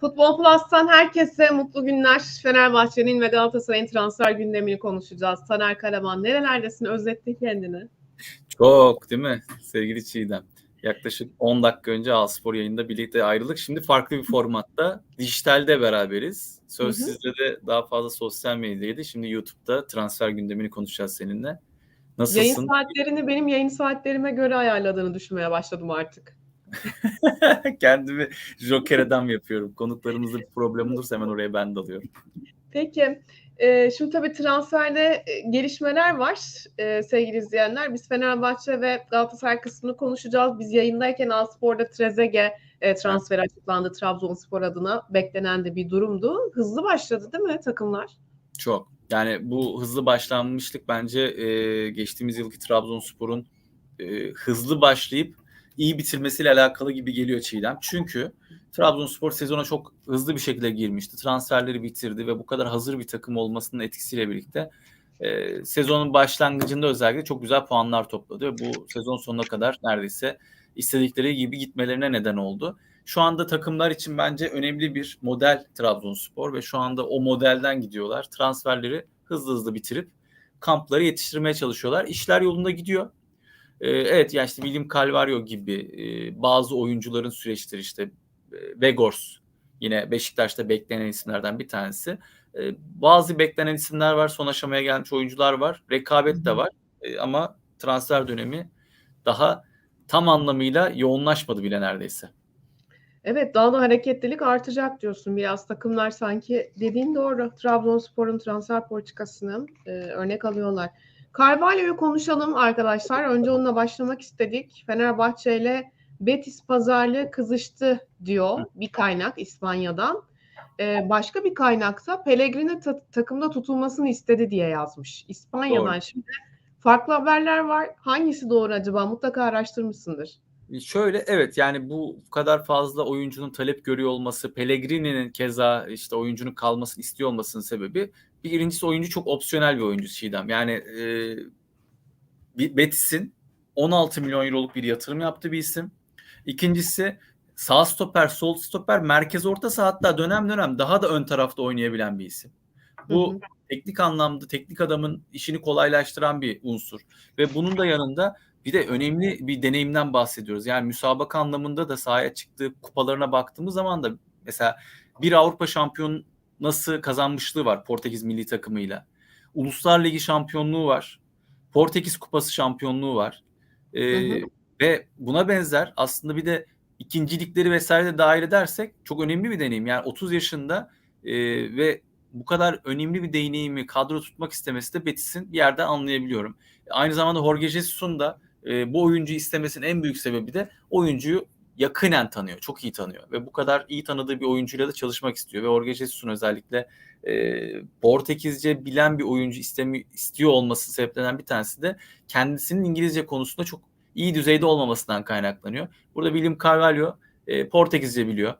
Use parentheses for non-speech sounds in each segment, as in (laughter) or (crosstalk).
Futbol Plus'tan herkese mutlu günler. Fenerbahçe'nin ve Galatasaray'ın transfer gündemini konuşacağız. Taner Karaman nerelerdesin? Özletti kendini. Çok değil mi sevgili Çiğdem? Yaklaşık 10 dakika önce Alspor yayında birlikte ayrıldık. Şimdi farklı bir formatta dijitalde beraberiz. Söz Hı hı. sizde de daha fazla sosyal medyaydı. Şimdi YouTube'da transfer gündemini konuşacağız seninle. Nasılsın? Yayın saatlerini benim yayın saatlerime göre ayarladığını düşünmeye başladım artık. (laughs) Kendimi Joker adam yapıyorum. Konuklarımızda bir problem olursa hemen oraya ben dalıyorum. Peki, e, şimdi tabii transferde e, gelişmeler var e, sevgili izleyenler. Biz Fenerbahçe ve Galatasaray kısmını konuşacağız. Biz yayındayken Alspor'da Trezeguet e, transferi açıklandı Trabzonspor adına. Beklenen de bir durumdu. Hızlı başladı değil mi takımlar? Çok. Yani bu hızlı başlanmışlık bence e, geçtiğimiz yılki Trabzonspor'un e, hızlı başlayıp iyi bitirmesiyle alakalı gibi geliyor Çiğdem. Çünkü Trabzonspor sezona çok hızlı bir şekilde girmişti. Transferleri bitirdi ve bu kadar hazır bir takım olmasının etkisiyle birlikte e, sezonun başlangıcında özellikle çok güzel puanlar topladı. Ve bu sezon sonuna kadar neredeyse istedikleri gibi gitmelerine neden oldu. Şu anda takımlar için bence önemli bir model Trabzonspor ve şu anda o modelden gidiyorlar. Transferleri hızlı hızlı bitirip kampları yetiştirmeye çalışıyorlar. İşler yolunda gidiyor. Ee, evet ya işte William Calvario gibi e, bazı oyuncuların süreçleri işte e, Vegors yine Beşiktaş'ta beklenen isimlerden bir tanesi. E, bazı beklenen isimler var. Son aşamaya gelmiş oyuncular var. Rekabet de var. E, ama transfer dönemi daha tam anlamıyla yoğunlaşmadı bile neredeyse. Evet daha da hareketlilik artacak diyorsun. Biraz takımlar sanki dediğin doğru. Trabzonspor'un transfer politikasını e, örnek alıyorlar. Carvalho'yu konuşalım arkadaşlar. Önce onunla başlamak istedik. Fenerbahçe ile Betis pazarlığı kızıştı diyor bir kaynak İspanya'dan. E, başka bir kaynaksa Pellegrini ta- takımda tutulmasını istedi diye yazmış. İspanya'dan Doğru. şimdi farklı haberler var. Hangisi doğru acaba? Mutlaka araştırmışsındır. Şöyle evet yani bu kadar fazla oyuncunun talep görüyor olması, Pellegrini'nin keza işte oyuncunun kalmasını istiyor olmasının sebebi birincisi oyuncu çok opsiyonel bir oyuncu Çiğdem. Yani e, Betis'in 16 milyon euroluk bir yatırım yaptığı bir isim. İkincisi sağ stoper, sol stoper, merkez orta saha hatta dönem dönem daha da ön tarafta oynayabilen bir isim. Bu Hı hı. teknik anlamda teknik adamın işini kolaylaştıran bir unsur. Ve bunun da yanında bir de önemli bir deneyimden bahsediyoruz. Yani müsabaka anlamında da sahaya çıktığı kupalarına baktığımız zaman da mesela bir Avrupa şampiyonası kazanmışlığı var Portekiz milli takımıyla. Uluslar Ligi şampiyonluğu var. Portekiz Kupası şampiyonluğu var. Ee, Hı hı. Ve buna benzer aslında bir de ikincilikleri vesaire de dahil edersek çok önemli bir deneyim. Yani 30 yaşında e, ve bu kadar önemli bir deneyimi kadro tutmak istemesi de Betis'in bir yerden anlayabiliyorum. Aynı zamanda Jorge Jesus'un da e, bu oyuncuyu istemesinin en büyük sebebi de oyuncuyu yakinen tanıyor, çok iyi tanıyor ve bu kadar iyi tanıdığı bir oyuncuyla da çalışmak istiyor ve Jorge Jesus'un özellikle e, Portekizce bilen bir oyuncu istemi, istiyor olması sebeplenen bir tanesi de kendisinin İngilizce konusunda çok iyi düzeyde olmamasından kaynaklanıyor. Burada William Carvalho e, Portekizce biliyor.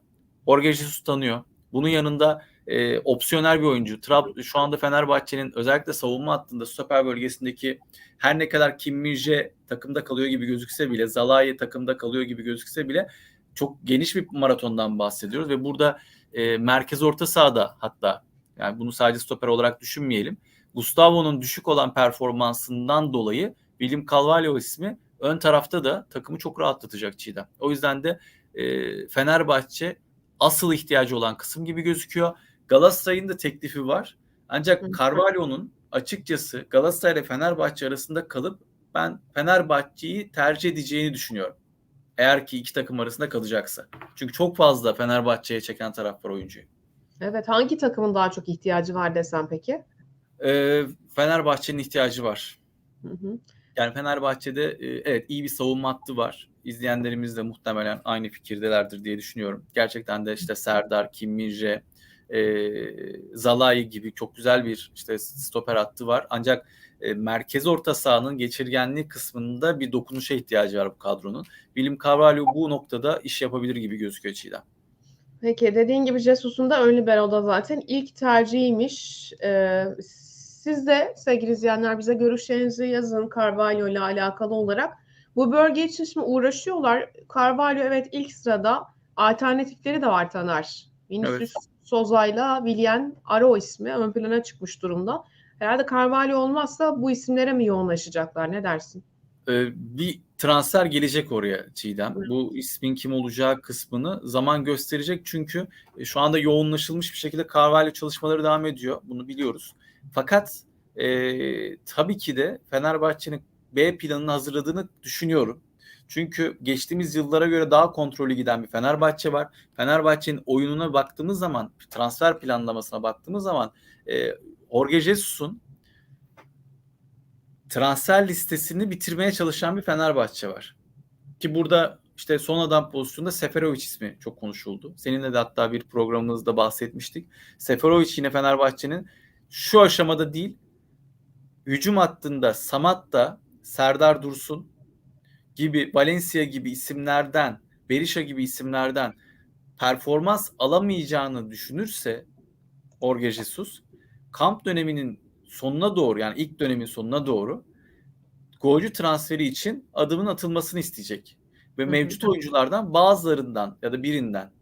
Jorge Jesus tanıyor. Bunun yanında e, opsiyonel bir oyuncu. Trab şu anda Fenerbahçe'nin özellikle savunma hattında stoper bölgesindeki her ne kadar Kim Min-jae takımda kalıyor gibi gözükse bile, Zalai takımda kalıyor gibi gözükse bile çok geniş bir maratondan bahsediyoruz ve burada e, merkez orta sahada hatta yani bunu sadece stoper olarak düşünmeyelim. Gustavo'nun düşük olan performansından dolayı William Carvalho ismi ön tarafta da takımı çok rahatlatacak Çiğdem. O yüzden de e, Fenerbahçe asıl ihtiyacı olan kısım gibi gözüküyor. Galatasaray'ın da teklifi var. Ancak. Carvalho'nun açıkçası Galatasaray ile Fenerbahçe arasında kalıp ben Fenerbahçe'yi tercih edeceğini düşünüyorum. Eğer ki iki takım arasında kalacaksa. Çünkü çok fazla Fenerbahçe'ye çeken taraf var oyuncuyu. Evet hangi takımın daha çok ihtiyacı var desem peki? Ee, Fenerbahçe'nin ihtiyacı var. Hı hı. Yani Fenerbahçe'de e, evet iyi bir savunma hattı var. İzleyenlerimiz de muhtemelen aynı fikirdelerdir diye düşünüyorum. Gerçekten de işte Serdar, Kim Min-jae, e, Zalai gibi çok güzel bir işte stoper hattı var. Ancak e, merkez orta sahanın geçirgenliği kısmında bir dokunuşa ihtiyacı var bu kadronun. William Carvalho bu noktada iş yapabilir gibi gözüküyor Çiğdem. Peki dediğin gibi Jesus'un da ön libero'da zaten ilk tercihiymiş. Ee, siz de sevgili izleyenler bize görüşlerinizi yazın Carvalho ile alakalı olarak. Bu bölge için şimdi uğraşıyorlar. Carvalho evet ilk sırada alternatifleri de var Taner. Vinicius Soza'yla Willian Aro ismi ön plana çıkmış durumda. Herhalde Carvalho olmazsa bu isimlere mi yoğunlaşacaklar? Ne dersin? Ee, bir transfer gelecek oraya Çiğdem. Evet. Bu ismin kim olacağı kısmını zaman gösterecek. Çünkü e, şu anda yoğunlaşılmış bir şekilde Carvalho çalışmaları devam ediyor. Bunu biliyoruz. Fakat e, tabii ki de Fenerbahçe'nin B planını hazırladığını düşünüyorum. Çünkü geçtiğimiz yıllara göre daha kontrollü giden bir Fenerbahçe var. Fenerbahçe'nin oyununa baktığımız zaman, transfer planlamasına baktığımız zaman e, Jorge Jesus'un transfer listesini bitirmeye çalışan bir Fenerbahçe var. Ki burada işte son adam pozisyonunda Seferovic ismi çok konuşuldu. Seninle de hatta bir programımızda bahsetmiştik. Seferovic yine Fenerbahçe'nin şu aşamada değil, hücum hattında Samat'ta, Serdar Dursun gibi, Valencia gibi isimlerden, Berisha gibi isimlerden performans alamayacağını düşünürse Jorge Jesus, kamp döneminin sonuna doğru yani ilk dönemin sonuna doğru golcü transferi için adımın atılmasını isteyecek. Ve mevcut oyunculardan bazılarından ya da birinden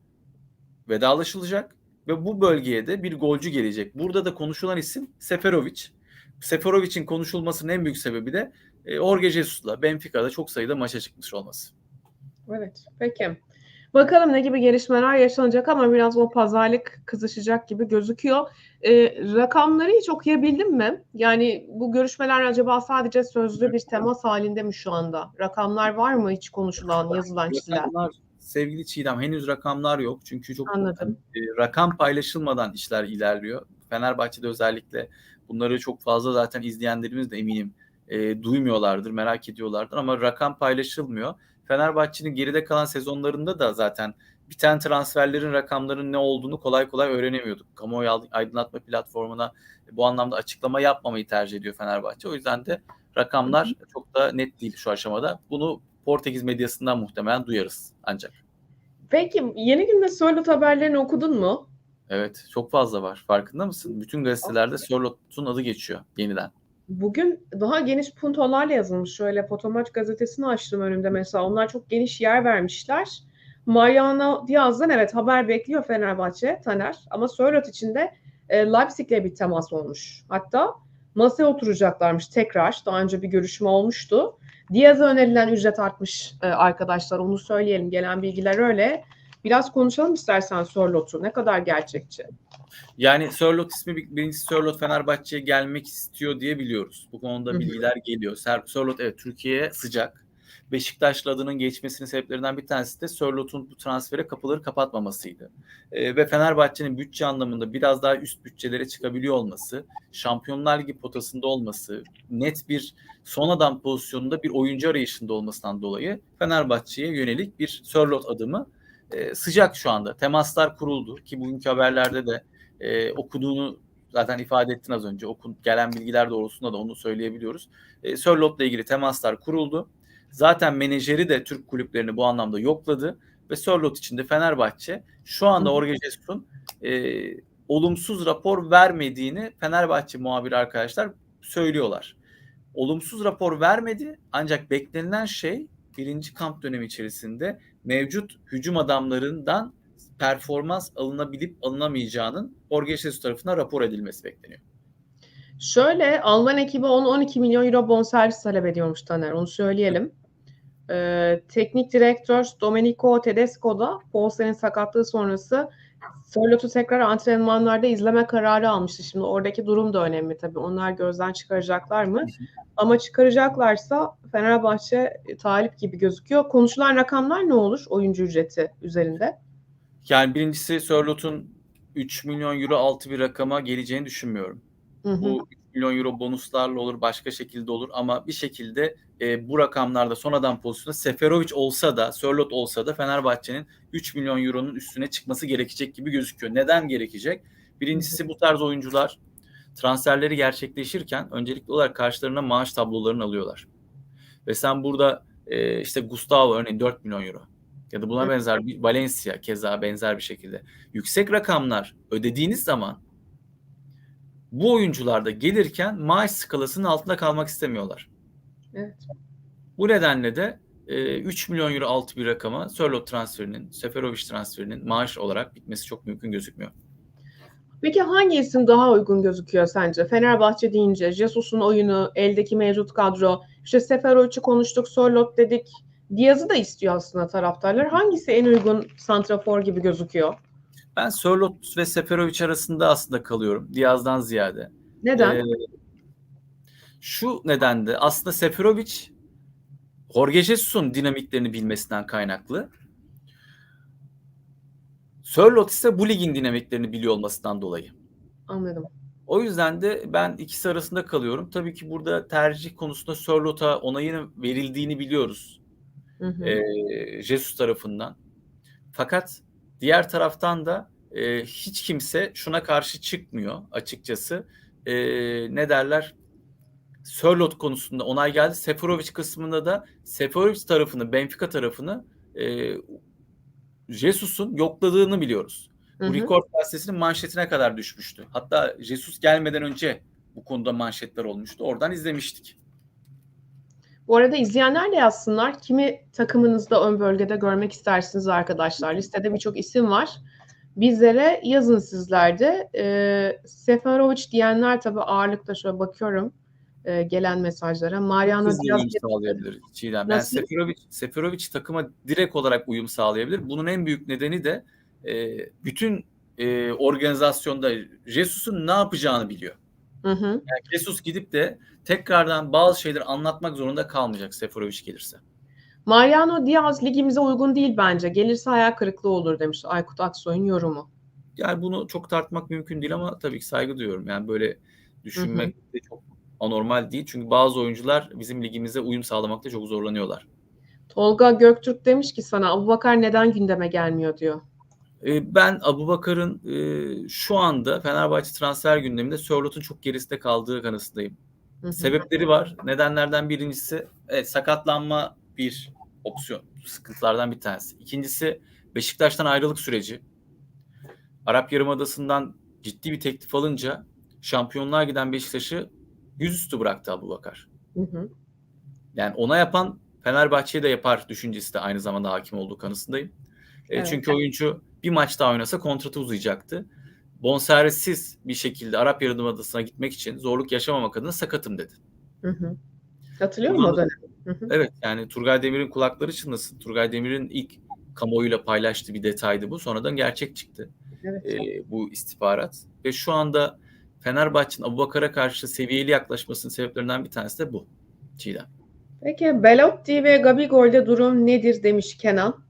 vedalaşılacak ve bu bölgeye de bir golcü gelecek. Burada da konuşulan isim Seferovic. Seferovic'in konuşulmasının en büyük sebebi de e, Jorge Jesus'la Benfica'da çok sayıda maça çıkmış olması. Evet, peki. Bakalım ne gibi gelişmeler yaşanacak ama biraz o pazarlık kızışacak gibi gözüküyor. Ee, rakamları hiç okuyabildin mi? Yani bu görüşmeler acaba sadece sözlü bir temas halinde mi şu anda? Rakamlar var mı hiç konuşulan, yazılan, çizilen? Rakamlar, sevgili Çiğdem henüz rakamlar yok. Çünkü çok Anladım. e, rakam paylaşılmadan işler ilerliyor. Fenerbahçe'de özellikle bunları çok fazla zaten izleyenlerimiz de eminim e, duymuyorlardır, merak ediyorlardır ama rakam paylaşılmıyor. Fenerbahçe'nin geride kalan sezonlarında da zaten biten transferlerin rakamların ne olduğunu kolay kolay öğrenemiyorduk. Kamuoyu aydınlatma platformuna bu anlamda açıklama yapmamayı tercih ediyor Fenerbahçe. O yüzden de rakamlar çok da net değil şu aşamada. Bunu Portekiz medyasından muhtemelen duyarız ancak. Peki yeni günde Sörloth haberlerini okudun mu? Evet çok fazla var. Farkında mısın? Bütün gazetelerde Sörloth'un adı geçiyor yeniden. Bugün daha geniş puntolarla yazılmış. Şöyle Fotomaç gazetesini açtım önümde mesela. Onlar çok geniş yer vermişler. Mariano Diaz'dan evet haber bekliyor Fenerbahçe, Taner. Ama Sörloth için de e, Leipzig'le bir temas olmuş. Hatta masaya oturacaklarmış tekrar. Daha önce bir görüşme olmuştu. Diaz'a önerilen ücret artmış e, arkadaşlar. Onu söyleyelim. Gelen bilgiler öyle. Biraz konuşalım istersen Sörloth'u. Ne kadar gerçekçi? Yani Sörloth ismi birincisi Sörloth Fenerbahçe'ye gelmek istiyor diye biliyoruz. Bu konuda bilgiler geliyor. Ser- Sörloth evet Türkiye'ye sıcak. Beşiktaşlı adının geçmesinin sebeplerinden bir tanesi de Sörloth'un bu transfere kapıları kapatmamasıydı. Ee, ve Fenerbahçe'nin bütçe anlamında biraz daha üst bütçelere çıkabiliyor olması, Şampiyonlar Ligi potasında olması, net bir son adam pozisyonunda bir oyuncu arayışında olmasından dolayı Fenerbahçe'ye yönelik bir Sörloth adımı e, sıcak şu anda. Temaslar kuruldu ki bugünkü haberlerde de e, okuduğunu zaten ifade ettin az önce. Okun, gelen bilgiler doğrultusunda da onu söyleyebiliyoruz. E, Sörlot'la ilgili temaslar kuruldu. Zaten menajeri de Türk kulüplerini bu anlamda yokladı ve Sörlot için de Fenerbahçe şu anda Jesus'un e, olumsuz rapor vermediğini Fenerbahçe muhabiri arkadaşlar söylüyorlar. Olumsuz rapor vermedi ancak beklenilen şey birinci kamp dönemi içerisinde mevcut hücum adamlarından performans alınabilip alınamayacağının Jorge Jesus tarafından rapor edilmesi bekleniyor. Şöyle Alman ekibi 10-12 milyon euro bonservis talep ediyormuş Taner. Onu söyleyelim. Ee, teknik direktör Domenico Tedesco da Paulsen'in sakatlığı sonrası Sörlot'u tekrar antrenmanlarda izleme kararı almıştı. Şimdi oradaki durum da önemli tabii. Onlar gözden çıkaracaklar mı? Ama çıkaracaklarsa Fenerbahçe talip gibi gözüküyor. Konuşulan rakamlar ne olur oyuncu ücreti üzerinde? Yani birincisi Sörlot'un 3 milyon euro altı bir rakama geleceğini düşünmüyorum. Hı hı. Bu 3 milyon euro bonuslarla olur, başka şekilde olur ama bir şekilde e, bu rakamlarda sonradan pozisyonda Seferovic olsa da, Sörlot olsa da Fenerbahçe'nin 3 milyon euronun üstüne çıkması gerekecek gibi gözüküyor. Neden gerekecek? Birincisi bu tarz oyuncular transferleri gerçekleşirken öncelikli olarak karşılarına maaş tablolarını alıyorlar. Ve sen burada e, işte Gustavo örneğin 4 milyon euro ya da buna Hı. benzer bir Valencia keza benzer bir şekilde yüksek rakamlar ödediğiniz zaman bu oyuncular da gelirken maaş skalasının altında kalmak istemiyorlar. Evet. Bu nedenle de e, 3 milyon euro altı bir rakama Sörloth transferinin, Seferovic transferinin maaş olarak bitmesi çok mümkün gözükmüyor. Peki hangi isim daha uygun gözüküyor sence? Fenerbahçe deyince Jesus'un oyunu, eldeki mevcut kadro, işte Seferovic'i konuştuk, Sörloth dedik. Diaz'ı da istiyor aslında taraftarlar. Hangisi en uygun santrafor gibi gözüküyor? Ben Sörloth ve Seferovic arasında aslında kalıyorum. Diaz'dan ziyade. Neden? Ee, şu nedende aslında Seferovic Jorge Jesus'un dinamiklerini bilmesinden kaynaklı. Sörloth ise bu ligin dinamiklerini biliyor olmasından dolayı. Anladım. O yüzden de ben ikisi arasında kalıyorum. Tabii ki burada tercih konusunda Sörloth'a onayının verildiğini biliyoruz. Hı hı. e, Jesus tarafından. Fakat diğer taraftan da e, hiç kimse şuna karşı çıkmıyor açıkçası. E, ne derler? Sörloth konusunda onay geldi. Seferovic kısmında da Seferovic tarafını, Benfica tarafını e, Jesus'un yokladığını biliyoruz. Hı Bu hı. rekord gazetesinin manşetine kadar düşmüştü. Hatta Jesus gelmeden önce bu konuda manşetler olmuştu. Oradan izlemiştik. Bu arada izleyenler de yazsınlar. Kimi takımınızda ön bölgede görmek istersiniz arkadaşlar? Listede birçok isim var. Bizlere yazın sizler de. Ee, Seferovic diyenler tabii ağırlıkta şöyle bakıyorum e, gelen mesajlara. Mariano Hızlı Diaz sağlayabilir Çiğdem. Yani? Seferovic, Seferovic takıma direkt olarak uyum sağlayabilir. Bunun en büyük nedeni de e, bütün e, organizasyonda Jesus'un ne yapacağını biliyor. Hı hı. Yani Jesus gidip de tekrardan bazı şeyleri anlatmak zorunda kalmayacak Seferovic gelirse. Mariano Diaz ligimize uygun değil bence. Gelirse hayal kırıklığı olur demiş Aykut Aksoy'un yorumu. Yani bunu çok tartmak mümkün değil ama tabii ki saygı duyuyorum. Yani böyle düşünmek de çok anormal değil. Çünkü bazı oyuncular bizim ligimize uyum sağlamakta çok zorlanıyorlar. Tolga Göktürk demiş ki sana Abubakar neden gündeme gelmiyor diyor. E, Ben Abubakar'ın e, şu anda Fenerbahçe transfer gündeminde Sörloth'un çok gerisinde kaldığı kanısındayım. Hı hı. Sebepleri var. Nedenlerden birincisi evet, sakatlanma bir opsiyon. Sıkıntılardan bir tanesi. İkincisi Beşiktaş'tan ayrılık süreci. Arap Yarımadası'ndan ciddi bir teklif alınca şampiyonluğa giden Beşiktaş'ı yüzüstü bıraktı Abubakar. Hı hı. Yani ona yapan Fenerbahçe'ye de yapar düşüncesi de aynı zamanda hakim olduğu kanısındayım. E, Evet. Çünkü oyuncu bir maç daha oynasa kontratı uzayacaktı. Bonservissiz bir şekilde Arap Yarımadası'na gitmek için zorluk yaşamamak adına sakatım dedi. Hı hı. Hatırlıyor musun o Bundan- dönem? Hı hı. Evet yani Turgay Demir'in kulakları çınlasın. Turgay Demir'in ilk kamuoyuyla paylaştığı bir detaydı bu. Sonradan gerçek çıktı Evet. e, bu istihbarat. Ve şu anda Fenerbahçe'nin Abubakar'a karşı seviyeli yaklaşmasının sebeplerinden bir tanesi de bu. Çiğdem. Peki Belotti ve Gabigol'de durum nedir demiş Kenan.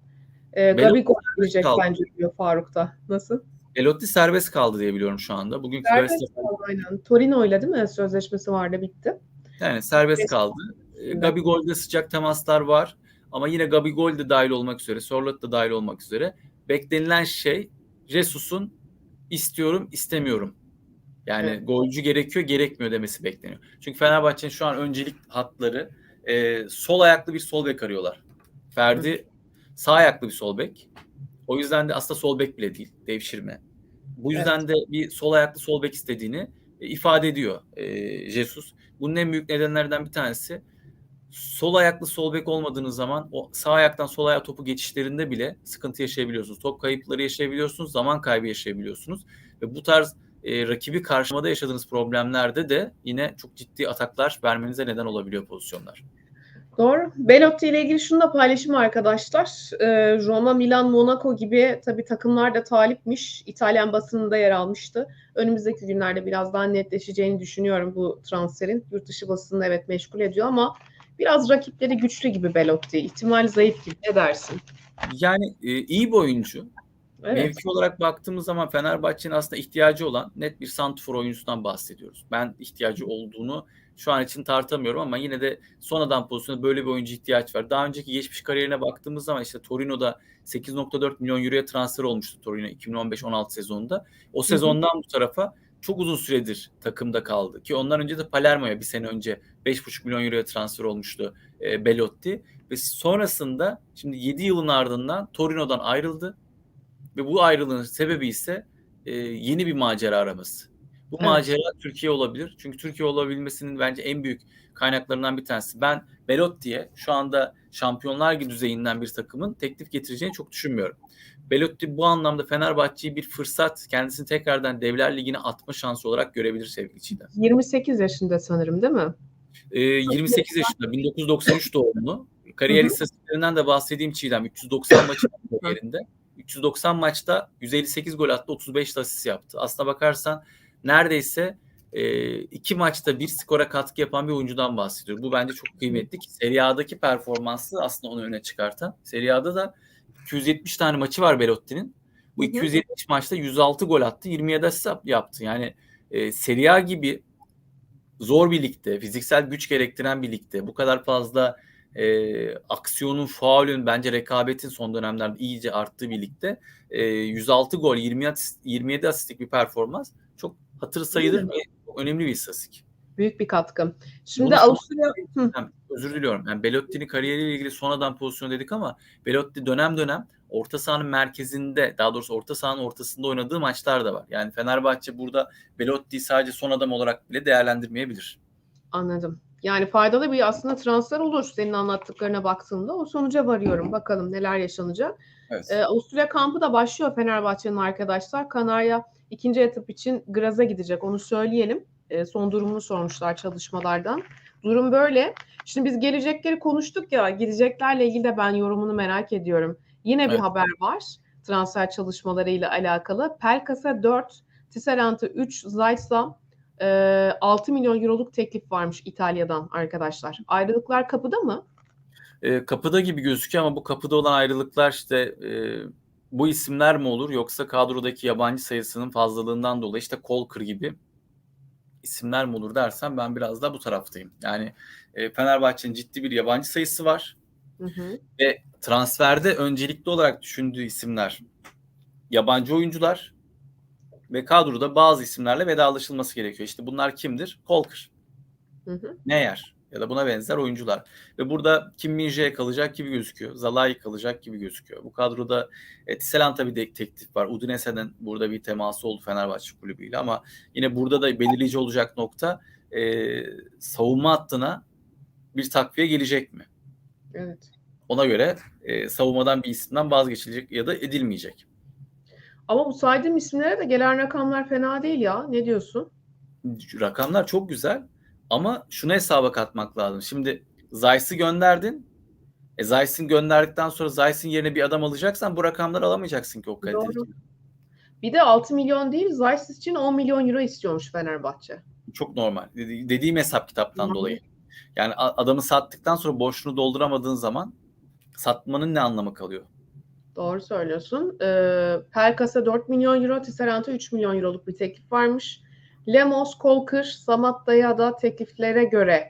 Ee, Belotti Gabigol girecek kaldı. bence diyor Faruk'ta. Nasıl? Elotti serbest kaldı diye biliyorum şu anda. Bugünkü Serbest gazete- kaldı aynen. Torino'yla değil mi? Sözleşmesi vardı bitti. Yani serbest kaldı. E, Evet. Gabigol'de sıcak temaslar var. Ama yine Gabigol de dahil olmak üzere, Sorloth da dahil olmak üzere. Beklenilen şey Jesus'un istiyorum, istemiyorum. Yani Evet. golcü gerekiyor, gerekmiyor demesi bekleniyor. Çünkü Fenerbahçe'nin şu an öncelik hatları e, sol ayaklı bir sol bek arıyorlar. Ferdi sağ ayaklı bir sol bek. O yüzden de aslında sol bek bile değil, devşirme. Bu yüzden de bir sol ayaklı sol bek istediğini e, ifade ediyor e, Jesus. Bunun en büyük nedenlerden bir tanesi sol ayaklı sol bek olmadığınız zaman o sağ ayaktan sol ayağa topu geçişlerinde bile sıkıntı yaşayabiliyorsunuz. Top kayıpları yaşayabiliyorsunuz, zaman kaybı yaşayabiliyorsunuz ve bu tarz e, rakibi karşımada yaşadığınız problemlerde de yine çok ciddi ataklar vermenize neden olabiliyor pozisyonlar. Doğru. Belotti ile ilgili şunu da paylaşayım arkadaşlar. Ee, Roma, Milan, Monaco gibi tabii takımlar da talipmiş. İtalyan basınında yer almıştı. Önümüzdeki günlerde biraz daha netleşeceğini düşünüyorum bu transferin. Yurt dışı basını evet meşgul ediyor ama biraz rakipleri güçlü gibi Belotti. İhtimal zayıf gibi. Ne dersin? Yani e, iyi bir oyuncu. Evet. Mevki olarak baktığımız zaman Fenerbahçe'nin aslında ihtiyacı olan net bir santrfor oyuncusundan bahsediyoruz. Ben ihtiyacı olduğunu şu an için tartamıyorum ama yine de sonradan pozisyonda böyle bir oyuncu ihtiyaç var. Daha önceki geçmiş kariyerine baktığımız zaman işte Torino'da 8.4 milyon euroya transfer olmuştu Torino 2015-16 sezonunda. O sezondan bu tarafa çok uzun süredir takımda kaldı. Ki ondan önce de Palermo'ya bir sene önce 5.5 milyon euroya transfer olmuştu e, Belotti. Ve sonrasında şimdi 7 yılın ardından Torino'dan ayrıldı. Ve bu ayrılığın sebebi ise e, yeni bir macera araması. Bu Evet. macera Türkiye olabilir. Çünkü Türkiye olabilmesinin bence en büyük kaynaklarından bir tanesi. Ben Belotti'ye şu anda Şampiyonlar Ligi düzeyinden bir takımın teklif getireceğini çok düşünmüyorum. Belotti bu anlamda Fenerbahçe'yi bir fırsat, kendisini tekrardan Devler Ligi'ne atma şansı olarak görebilir sevgili Çiğdem. 28 yaşında sanırım değil mi? Ee, 28 yaşında, 1993 doğumlu. Kariyer istatistiklerinden de bahsedeyim Çiğdem. 390 maçı kariyerinde. 390 maçta 158 gol attı, 35 de asist yaptı. Aslına bakarsan neredeyse e, iki maçta bir skora katkı yapan bir oyuncudan bahsediyor. Bu bence çok kıymetli ki Serie A'daki performansı aslında onu öne çıkartan. Serie A'da da 270 tane maçı var Belotti'nin. Bu 270 maçta 106 gol attı, 27 asist yaptı. Yani e, Serie A gibi zor bir ligde, fiziksel güç gerektiren bir ligde bu kadar fazla e, aksiyonun, faulün, bence rekabetin son dönemlerde iyice arttığı bir ligde e, 106 gol, 20 asist, 27 asistlik bir performans hatır sayılır ve önemli bir istatistik. Büyük bir katkı. Şimdi Bunu Avusturya... Yani, özür diliyorum. Yani Belotti'nin kariyeriyle ilgili sonradan pozisyon dedik ama Belotti dönem dönem orta sahanın merkezinde daha doğrusu orta sahanın ortasında oynadığı maçlar da var. Yani Fenerbahçe burada Belotti'yi sadece son adam olarak bile değerlendirmeyebilir. Anladım. Yani faydalı bir aslında transfer olur senin anlattıklarına baktığımda. O sonuca varıyorum. Bakalım neler yaşanacak. Evet. Ee, Avusturya kampı da başlıyor Fenerbahçe'nin arkadaşlar. Kanarya ikinci etap için Graz'a gidecek. Onu söyleyelim. Ee, son durumunu sormuşlar çalışmalardan. Durum böyle. Şimdi biz gelecekleri konuştuk ya. Gideceklerle ilgili de ben yorumunu merak ediyorum. Yine bir Evet. haber var. Transfer çalışmalarıyla alakalı. Pelkas'a 4, Tisserant'a 3, Zayt'sa e, 6 milyon euroluk teklif varmış İtalya'dan arkadaşlar. Ayrılıklar kapıda mı? E, kapıda gibi gözüküyor ama bu kapıda olan ayrılıklar işte e, bu isimler mi olur yoksa kadrodaki yabancı sayısının fazlalığından dolayı işte Kolkır gibi isimler mi olur dersen ben biraz da bu taraftayım. Yani e, Fenerbahçe'nin ciddi bir yabancı sayısı var Hı hı. ve transferde öncelikli olarak düşündüğü isimler yabancı oyuncular ve kadroda bazı isimlerle vedalaşılması gerekiyor. İşte bunlar kimdir? Kolkır. Neyer ya da buna benzer oyuncular. Ve burada Kim Min-jae kalacak gibi gözüküyor. Zalai kalacak gibi gözüküyor. Bu kadroda e, Tisserant'a bir de teklif var. Udinese'den burada bir teması oldu Fenerbahçe kulübüyle ama yine burada da belirleyici olacak nokta e, savunma hattına bir takviye gelecek mi? Evet. Ona göre e, savunmadan bir isimden vazgeçilecek ya da edilmeyecek. Ama bu saydığım isimlere de gelen rakamlar fena değil ya. Ne diyorsun? Rakamlar çok güzel ama şunu hesaba katmak lazım. Şimdi Zayt'sı gönderdin. E Zayt'sın gönderdikten sonra Zayt'sın yerine bir adam alacaksan bu rakamları alamayacaksın ki o kaliteli. Doğru. Bir de 6 milyon değil, Zayt için 10 milyon euro istiyormuş Fenerbahçe. Çok normal. Dedi- Dediğim hesap kitaptan Hı hı. dolayı. Yani adamı sattıktan sonra boşluğunu dolduramadığın zaman satmanın ne anlamı kalıyor? Doğru söylüyorsun. Ee, Pelkas'a 4 milyon euro, Tisserant'a 3 milyon euroluk bir teklif varmış. Lemos, Kolkır, Samatta'ya da tekliflere göre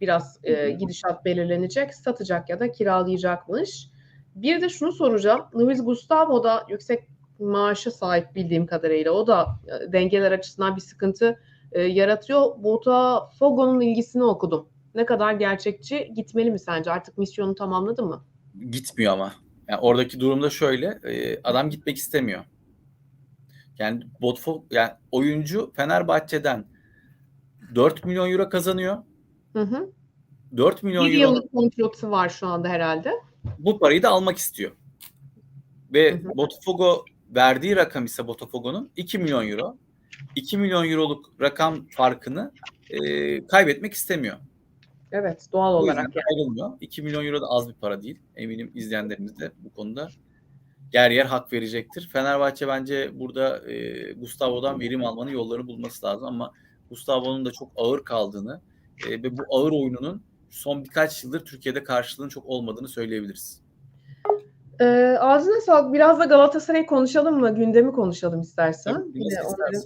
biraz e, gidişat belirlenecek. Satacak ya da kiralayacakmış. Bir de şunu soracağım. Luis Gustavo da yüksek maaşa sahip bildiğim kadarıyla. O da e, dengeler açısından bir sıkıntı e, yaratıyor. Botafogo'nun ilgisini okudum. Ne kadar gerçekçi gitmeli mi sence? Artık misyonu tamamladı mı? Gitmiyor ama. Yani oradaki durumda şöyle, e, adam gitmek istemiyor. Yani Botfo yani oyuncu Fenerbahçe'den 4 milyon euro kazanıyor. Hı hı. 4 milyon Bir euro yıllık kontratı var şu anda herhalde. bu parayı da almak istiyor. Ve Hı hı. Botafogo verdiği rakam ise Botafogo'nun 2 milyon euro. 2 milyon euroluk rakam farkını e, kaybetmek istemiyor. Evet doğal O olarak. yüzden ayrılmıyor. 2 milyon euro da az bir para değil. Eminim izleyenlerimiz de bu konuda yer yer hak verecektir. Fenerbahçe bence burada e, Gustavo'dan verim almanın yollarını bulması lazım ama Gustavo'nun da çok ağır kaldığını e, ve bu ağır oyununun son birkaç yıldır Türkiye'de karşılığının çok olmadığını söyleyebiliriz. Ee, ağzına sağlık. Biraz da Galatasaray konuşalım mı? Gündemi konuşalım istersen. Tabii, Yine nasıl onların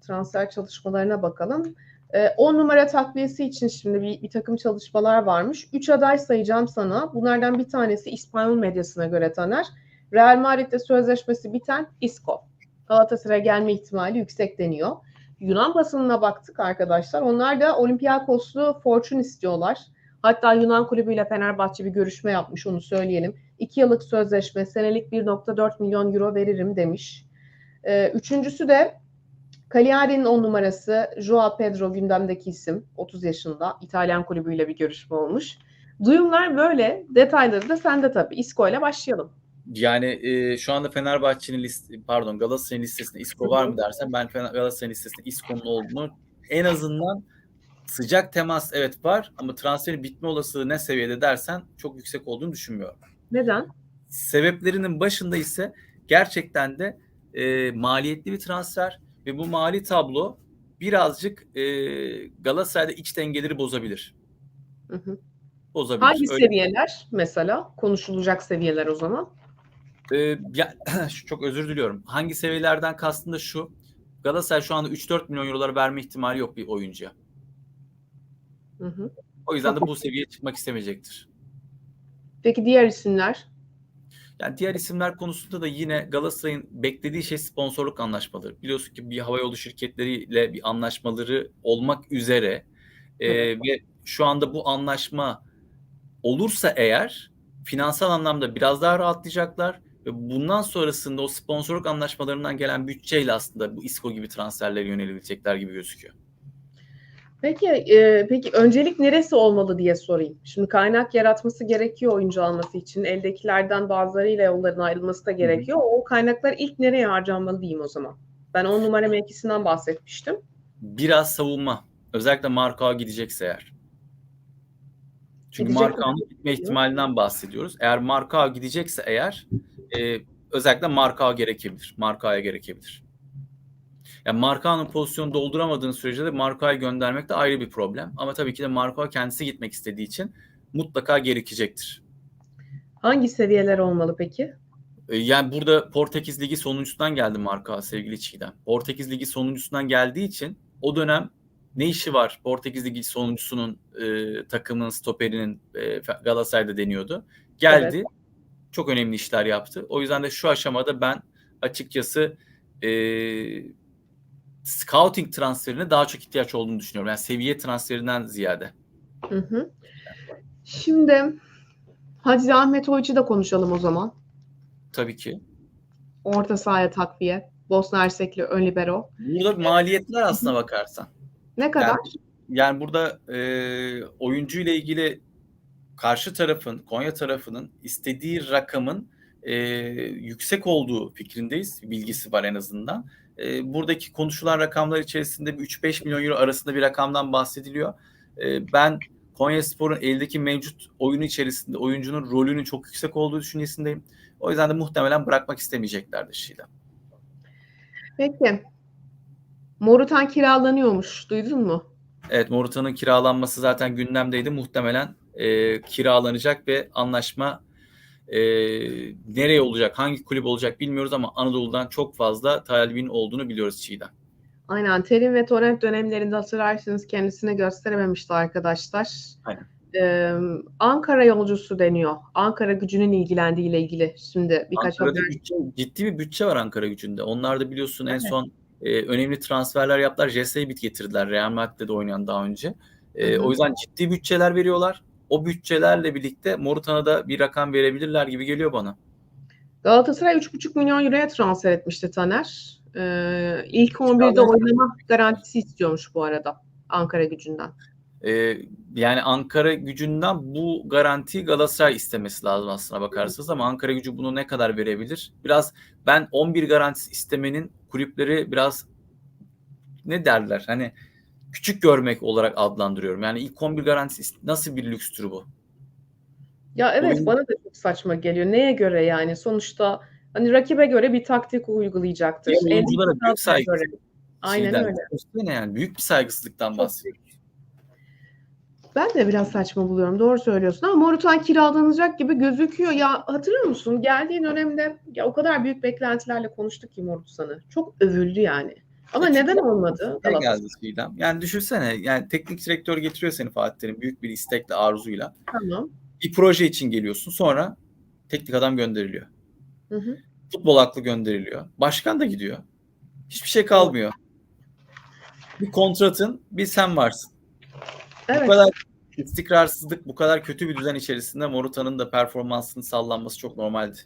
transfer çalışmalarına bakalım. 10 numara takviyesi için şimdi bir, bir takım çalışmalar varmış. 3 aday sayacağım sana. Bunlardan bir tanesi İspanyol medyasına göre Taner. Real Madrid'de sözleşmesi biten Isco. Galatasaray'a gelme ihtimali yüksek deniyor. Yunan basınına baktık arkadaşlar. Onlar da Olympiakoslu Fortune istiyorlar. Hatta Yunan kulübüyle Fenerbahçe bir görüşme yapmış onu söyleyelim. 2 yıllık sözleşme, senelik 1.4 milyon euro veririm demiş. Ee, üçüncüsü de Cagliari'nin 10 numarası Joao Pedro gündemdeki isim 30 yaşında İtalyan kulübüyle bir görüşme olmuş. Duyumlar böyle. Detayları da sende tabii. İSKO ile başlayalım. Yani e, şu anda Fenerbahçe'nin list pardon Galatasaray'ın listesinde İSKO var mı dersen ben Galatasaray'ın listesinde İSKO'nun olduğunu en azından sıcak temas evet var ama transferin bitme olasılığı ne seviyede dersen çok yüksek olduğunu düşünmüyorum. Neden? Sebeplerinin başında ise gerçekten de e, maliyetli bir transfer ve bu mali tablo birazcık e, Galatasaray'da iç dengeleri bozabilir. Hı hı. Bozabilir. Hangi Öyle- seviyeler mesela? Konuşulacak seviyeler o zaman. Ee, ya, (clears throat) çok özür diliyorum. Hangi seviyelerden kastım da şu. Galatasaray şu anda 3-4 milyon eurolar verme ihtimali yok bir oyuncuya. Hı hı. O yüzden de bu seviyeye çıkmak istemeyecektir. Peki diğer isimler? Yani diğer isimler konusunda da yine Galatasaray'ın beklediği şey sponsorluk anlaşmaları. Biliyorsun ki bir havayolu şirketleriyle bir anlaşmaları olmak üzere Ee, ve şu anda bu anlaşma olursa eğer finansal anlamda biraz daha rahatlayacaklar ve bundan sonrasında o sponsorluk anlaşmalarından gelen bütçeyle aslında bu ISKO gibi transferlere yönelebilecekler gibi gözüküyor. Peki, e, peki öncelik neresi olmalı diye sorayım. Şimdi kaynak yaratması gerekiyor oyuncu alması için. Eldekilerden bazılarıyla yolların ayrılması da gerekiyor. O kaynaklar ilk nereye harcanmalı diyeyim o zaman. Ben on numara mevkisinden bahsetmiştim. Biraz savunma. Özellikle Markao gidecekse eğer. Çünkü Gidecek Markao'nun gitme ihtimalinden bahsediyoruz. Eğer Markao gidecekse eğer e, özellikle Markao gerekebilir. Markao'ya gerekebilir. Yani Markao'nun pozisyonu dolduramadığın sürece de Markao'yu göndermek de ayrı bir problem. Ama tabii ki de Markao kendisi gitmek istediği için mutlaka gerekecektir. Hangi seviyeler olmalı peki? E, Yani burada Portekiz Ligi sonuncusundan geldi Marka sevgili Çiğdem. Portekiz Ligi sonuncusundan geldiği için o dönem ne işi var Portekiz Ligi sonuncusunun e, takımın stoperinin e, Galatasaray'da deniyordu. Geldi. Çok önemli işler yaptı. O yüzden de şu aşamada ben açıkçası e, scouting transferine daha çok ihtiyaç olduğunu düşünüyorum. Yani seviye transferinden ziyade. Hı hı. Şimdi Hacı Ahmet Hoyç'u da konuşalım o zaman. Tabii ki. Orta sahaya takviye. Bosna Hersekli ön libero. Burada maliyetler aslına bakarsan. Ne kadar? Yani burada e, oyuncu ile ilgili karşı tarafın, Konya tarafının istediği rakamın e, yüksek olduğu fikrindeyiz. Bilgisi var en azından. E, buradaki konuşulan rakamlar içerisinde bir 3-5 milyon euro arasında bir rakamdan bahsediliyor. E, ben Konya Spor'un eldeki mevcut oyunu içerisinde oyuncunun rolünün çok yüksek olduğu düşüncesindeyim. O yüzden de muhtemelen bırakmak istemeyeceklerdir Şile. Peki. Morutan kiralanıyormuş. Duydun mu? Evet Morutan'ın kiralanması zaten gündemdeydi. Muhtemelen e, kiralanacak ve anlaşma e, nereye olacak, hangi kulüp olacak bilmiyoruz ama Anadolu'dan çok fazla talibin olduğunu biliyoruz Çiğdem. Aynen. Terim ve Torrent dönemlerinde hatırlarsınız kendisini gösterememişti arkadaşlar. Aynen. Ee, Ankara yolcusu deniyor. Ankara gücünün ilgilendiğiyle ilgili şimdi birkaç Ankara'da haber. bütçe, ciddi bir bütçe var Ankara gücünde. Onlar da biliyorsun en Evet. son e, önemli transferler yaptılar. Jesse Bit getirdiler Real Madrid'de de oynayan daha önce. E, o yüzden ciddi bütçeler veriyorlar. O bütçelerle birlikte Morutan'a da bir rakam verebilirler gibi geliyor bana. Galatasaray 3,5 milyon euroya transfer etmişti Taner. Ee, ilk 11'de Çıkarlar. oynama garantisi istiyormuş bu arada Ankara gücünden. Ee, yani Ankara gücünden bu garantiyi Galatasaray istemesi lazım aslına bakarsanız ama Ankara gücü bunu ne kadar verebilir? Biraz ben 11 garantisi istemenin kulüpleri biraz ne derler hani küçük görmek olarak adlandırıyorum. Yani ilk 11 garantisi nasıl bir lükstür bu? Ya evet Oyun- bana da çok saçma geliyor. Neye göre yani? Sonuçta hani rakibe göre bir taktik uygulayacaktır. Diğer oyunculara büyük saygı. göre. Aynen Şeyden, öyle. üstüne yani büyük bir saygısızlıktan bahsediyoruz. Ben de biraz saçma buluyorum. Doğru söylüyorsun ama Morutan kiralanacak gibi gözüküyor. Ya hatırlıyor musun? Geldiği dönemde ya o kadar büyük beklentilerle konuştuk ki Morutan'ı. Çok övüldü yani. Ama Çünkü neden olmadı? Ne Galatasaray? geldi Çiğdem? Yani düşünsene yani teknik direktör getiriyor seni Fatih Terim büyük bir istekle arzuyla. Tamam. Bir proje için geliyorsun sonra teknik adam gönderiliyor. Hı hı. Futbol aklı gönderiliyor. Başkan da gidiyor. Hiçbir şey kalmıyor. Bir kontratın bir sen varsın. Bu Evet. kadar istikrarsızlık, bu kadar kötü bir düzen içerisinde Morutan'ın da performansının sallanması çok normaldi.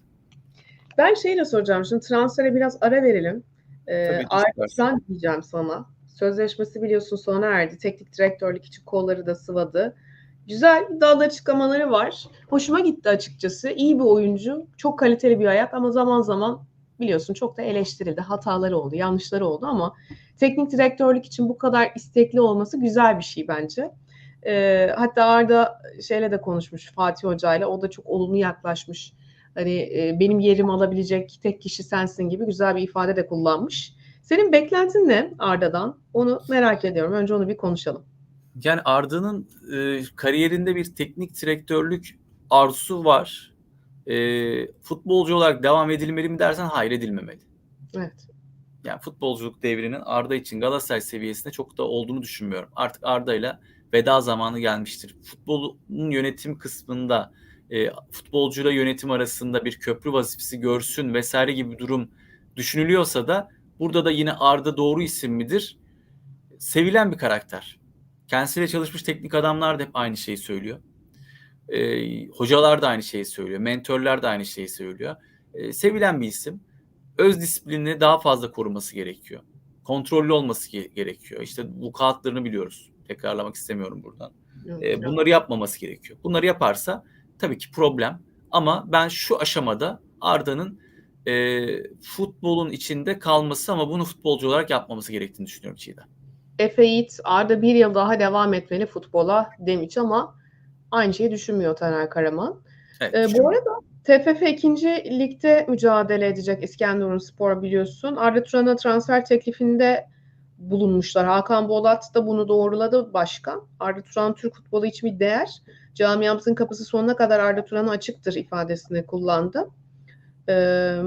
Ben şeyi de soracağım. Şimdi transfere biraz ara verelim. Ee, Ayrıca diyeceğim sana. Sözleşmesi biliyorsun sona erdi. Teknik direktörlük için kolları da sıvadı. Güzel iddialı açıklamaları var. Hoşuma gitti açıkçası. İyi bir oyuncu. Çok kaliteli bir ayak ama zaman zaman biliyorsun çok da eleştirildi. Hataları oldu, yanlışları oldu ama teknik direktörlük için bu kadar istekli olması güzel bir şey bence. Ee, hatta Arda şeyle de konuşmuş Fatih Hoca ile. O da çok olumlu yaklaşmış. Hani e, benim yerimi alabilecek tek kişi sensin gibi güzel bir ifade de kullanmış. Senin beklentin ne Arda'dan? Onu merak ediyorum. Önce onu bir konuşalım. Yani Arda'nın e, kariyerinde bir teknik direktörlük arzusu var. E, futbolcu olarak devam edilmeli mi dersen hayır edilmemeli. Evet. Yani futbolculuk devrinin Arda için Galatasaray seviyesinde çok da olduğunu düşünmüyorum. Artık Arda ile veda zamanı gelmiştir. Futbolun yönetim kısmında e, futbolcuyla yönetim arasında bir köprü vazifesi görsün vesaire gibi bir durum düşünülüyorsa da burada da yine Arda doğru isim midir? Sevilen bir karakter. Kendisiyle çalışmış teknik adamlar da hep aynı şeyi söylüyor. E, hocalar da aynı şeyi söylüyor. Mentörler de aynı şeyi söylüyor. E, sevilen bir isim. Öz disiplinini daha fazla koruması gerekiyor. Kontrollü olması ge- gerekiyor. İşte vukuatlarını biliyoruz. Tekrarlamak istemiyorum buradan. E, bunları yapmaması gerekiyor. Bunları yaparsa tabii ki problem. Ama ben şu aşamada Arda'nın e, futbolun içinde kalması ama bunu futbolcu olarak yapmaması gerektiğini düşünüyorum Çiğdem. Efe Yiğit Arda bir yıl daha devam etmeli futbola demiş ama aynı şeyi düşünmüyor Taner Karaman. Evet, Ee, bu arada TFF 2. Lig'de mücadele edecek İskenderun Spor biliyorsun. Arda Turan'a transfer teklifinde bulunmuşlar. Hakan Bolat da bunu doğruladı başkan. Arda Turan Türk futbolu için bir değer. Camiamızın kapısı sonuna kadar Arda Turan'a açıktır ifadesini kullandı. Ee,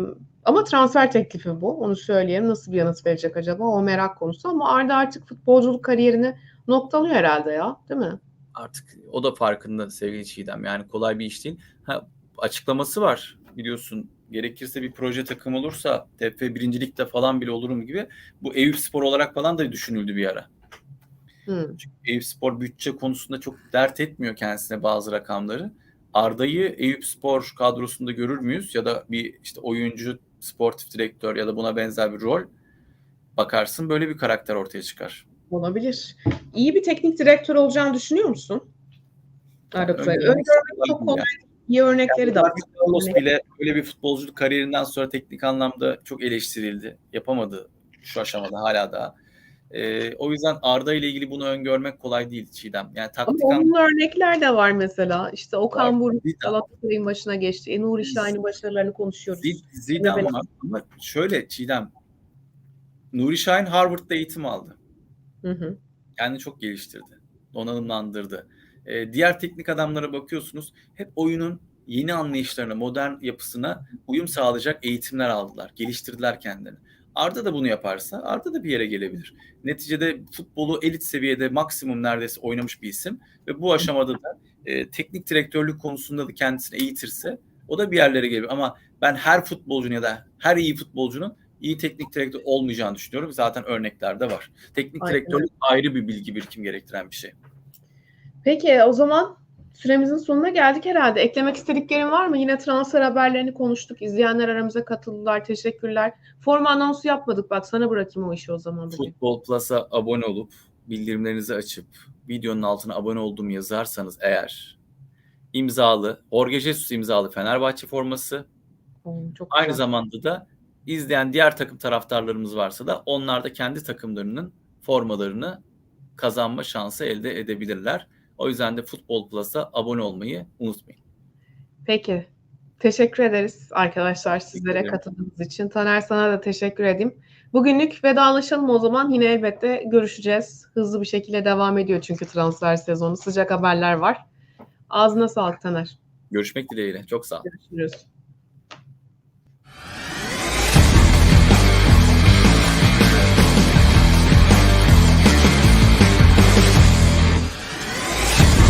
ama transfer teklifi bu. Onu söyleyeyim. Nasıl bir yanıt verecek acaba? O merak konusu. Ama Arda artık futbolculuk kariyerini noktalıyor herhalde ya. Değil mi? artık o da farkında sevgili Çiğdem. Yani kolay bir iş değil. Ha, açıklaması var biliyorsun. Gerekirse bir proje takım olursa TFF birincilikte falan bile olurum gibi. Bu Eyüp Spor olarak falan da düşünüldü bir ara. Hı. Çünkü Eyüp Spor bütçe konusunda çok dert etmiyor kendisine bazı rakamları. Arda'yı Eyüp Spor kadrosunda görür müyüz? Ya da bir işte oyuncu, sportif direktör ya da buna benzer bir rol bakarsın böyle bir karakter ortaya çıkar. Olabilir. İyi bir teknik direktör olacağını düşünüyor musun? Arda Öngörmek çok kolay. İyi örnekleri de var. Carlos bile böyle bir futbolculuk kariyerinden sonra teknik anlamda çok eleştirildi. Yapamadı şu aşamada hala daha. Ee, o yüzden Arda ile ilgili bunu öngörmek kolay değil Çiğdem. Yani Ama taktik onun örnekler de var mesela. İşte Okan. Buruk. Galatasaray'ın başına geçti. E, Nuri Şahin'in başarılarını konuşuyoruz. Zid- Zidane var ama şöyle Çiğdem. Nuri Şahin Harvard'da eğitim aldı. Hı hı. Kendini çok geliştirdi. Donanımlandırdı. Ee, diğer teknik adamlara bakıyorsunuz. Hep oyunun yeni anlayışlarına, modern yapısına uyum sağlayacak eğitimler aldılar. Geliştirdiler kendini. Arda da bunu yaparsa Arda da bir yere gelebilir. Neticede futbolu elit seviyede maksimum neredeyse oynamış bir isim ve bu aşamada da e, teknik direktörlük konusunda da kendisini eğitirse o da bir yerlere gelebilir. Ama ben her futbolcunun ya da her iyi futbolcunun iyi teknik direktör olmayacağını düşünüyorum. Zaten örnekler de var. Teknik Aynen. direktörlük ayrı bir bilgi birikim gerektiren bir şey. Peki o zaman süremizin sonuna geldik herhalde. Eklemek istediklerin var mı? Yine transfer haberlerini konuştuk. İzleyenler aramıza katıldılar. Teşekkürler. Forma anonsu yapmadık. Bak sana bırakayım o işi o zaman. bugün. Futbol Plus'a abone olup bildirimlerinizi açıp videonun altına abone olduğumu yazarsanız eğer imzalı, Jorge Jesus imzalı Fenerbahçe forması Oo, çok aynı güzel. zamanda da izleyen diğer takım taraftarlarımız varsa da onlar da kendi takımlarının formalarını kazanma şansı elde edebilirler. O yüzden de Futbol Plus'a abone olmayı unutmayın. Peki. Teşekkür ederiz arkadaşlar sizlere katıldığınız için. Taner sana da teşekkür edeyim. Bugünlük vedalaşalım o zaman. Yine elbette görüşeceğiz. Hızlı bir şekilde devam ediyor çünkü transfer sezonu. Sıcak haberler var. Ağzına sağlık Taner. Görüşmek dileğiyle. Çok sağ ol. Görüşürüz.